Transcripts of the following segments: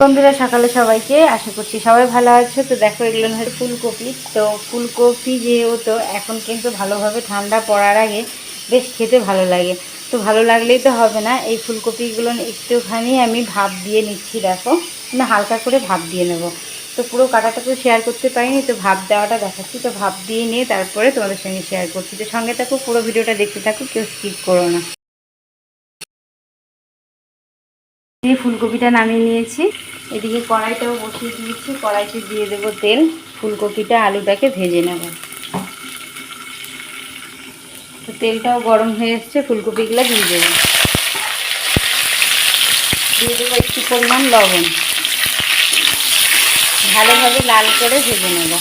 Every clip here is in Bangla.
বন্ধুরা, সকালে সবাইকে আশা করছি সবাই ভালো আছে। তো দেখো, এগুলো হচ্ছে ফুলকপি। তো ফুলকপি যেহেতু এখন কিন্তু ভালোভাবে ঠান্ডা পড়ার আগে বেশ খেতে ভালো লাগে। তো ভালো লাগলেই তো হবে না। এই ফুলকপিগুলো একটুখানি আমি ভাপ দিয়ে নিচ্ছি, দেখো। না হালকা করে ভাপ দিয়ে নেব। তো পুরো কাটাটা তো শেয়ার করতে পারিনি, তো ভাপ দেওয়াটা দেখাচ্ছি। তো ভাপ দিয়ে নিয়ে তারপরে তোমাদের সঙ্গে শেয়ার করছি। তো সঙ্গে থাকো, পুরো ভিডিওটা দেখতে থাকো, কেউ স্কিপ করো না। দিয়ে ফুলকপিটা নামিয়ে নিয়েছি। এদিকে কড়াইটাও বসিয়ে দিয়েছি। কড়াইতে দিয়ে দেবো তেল। ফুলকপিটা আলুটাকে ভেজে নেব। তো তেলটাও গরম হয়ে এসছে। ফুলকপিগুলো দিয়ে দেবো। দিয়ে দেবো একটু পরিমাণ লবণ। ভালোভাবে লাল করে ভেজে নেব।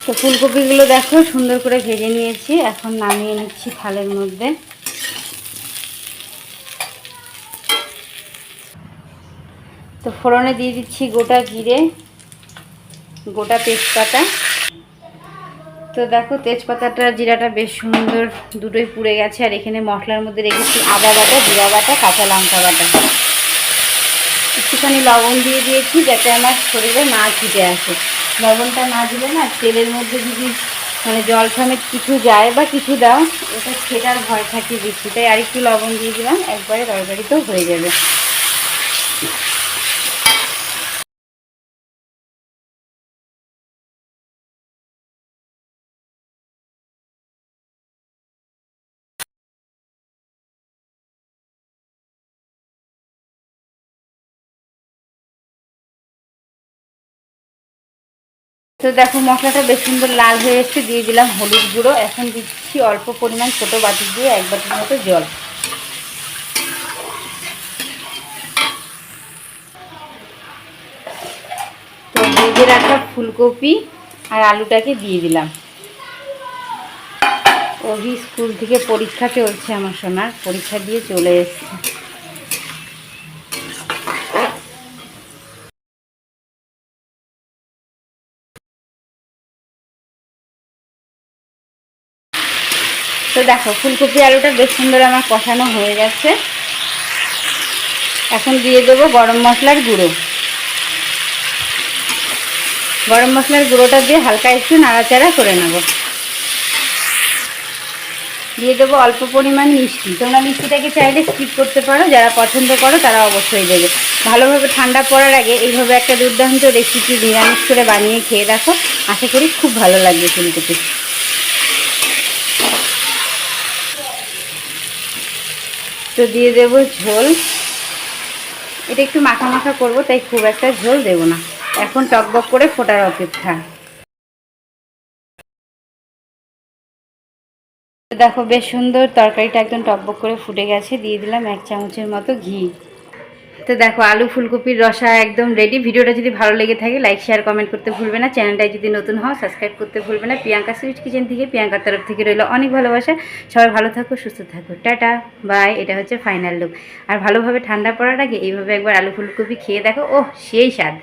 তো ফুলকপিগুলো দেখো, সুন্দর করে ভেজে নিয়েছি। এখন নামিয়ে নিচ্ছি থালের মধ্যে। তো ফোড়নে দিয়ে দিচ্ছি গোটা জিরে, গোটা তেজপাতা। তো দেখো, তেজপাতাটা, জিরাটা বেশ সুন্দর দুটোই পুড়ে গেছে। আর এখানে মশলার মধ্যে রেখেছি আদা বাটা, জিরা বাটা, কাঁচা লঙ্কা বাটা। একটুখানি লবণ দিয়ে দিয়েছি যাতে আমার শরীরে না ছিটে আসে। লবণটা না দিলে না তেলের মধ্যে যদি মানে জল সমেত কিছু যায় বা কিছু দাও, ওটা ছেটার ভয় থাকে বেশি। তাই আর একটু লবণ দিয়ে দিলাম, একবারে তরকারি তো হয়ে যাবে। তো দেখো মশলাটা বেশ সুন্দর লাল হয়ে এসছে, দিয়ে দিলাম হলুদ গুঁড়ো। এখন দিচ্ছি অল্প পরিমাণ ছোটো বাটি দিয়ে এক বাটির মতো জল। তো ভেজে রাখা ফুলকপি আর আলুটাকে দিয়ে দিলাম। অভি স্কুল থেকে পরীক্ষা চলছে আমার সোনার, পরীক্ষা দিয়ে চলে এসছে। তো দেখো, ফুলকপি আলুটা বেশ সুন্দর আমার কষানো হয়ে গেছে। এখন দিয়ে দেবো গরম মশলার গুঁড়ো। গরম মশলার গুঁড়োটা দিয়ে হালকা একটু নাড়াচাড়া করে নেব। দিয়ে দেবো অল্প পরিমাণ মিষ্টি। তোমরা মিষ্টিটাকে চাইলে স্কিপ করতে পারো, যারা পছন্দ করো তারা অবশ্যই দেবে। ভালোভাবে ঠান্ডা পড়ার আগে এইভাবে একটা দুর্দান্ত রেসিপি নিরামিষ করে বানিয়ে খেয়ে দেখো। আশা করি খুব ভালো লাগবে ফুলকপি। তো দিয়ে দেব ঝোল। এটা একটু মাখা মাখা করব, তাই খুব একটা ঝোল দেব না। এখন টকবক করে ফোটার অপেক্ষা। দেখো বেশ সুন্দর তরকারিটা একদম টকবক করে ফুটে গেছে, দিয়ে দিলাম এক চামচের মতো ঘি। তো দেখো আলু ফুলকপির রসা একদম রেডি ভিডিওটা যদি ভালো লেগে থাকে লাইক শেয়ার কমেন্ট করতে ভুলবে না। চ্যানেলটায় যদি নতুন হও সাবস্ক্রাইব করতে ভুলবে না। প্রিয়াঙ্কা সুইট কিচেন থেকে প্রিয়াঙ্কার তরফ থেকে রইল অনেক ভালোবাসা। সবাই ভালো থাকো, সুস্থ থাকো। টাটা বাই এটা হচ্ছে ফাইনাল লুক আর ভালোভাবে ঠান্ডা পড়ার আগে এইভাবে একবার আলু ফুলকপি খেয়ে দেখো। ও সেই স্বাদ।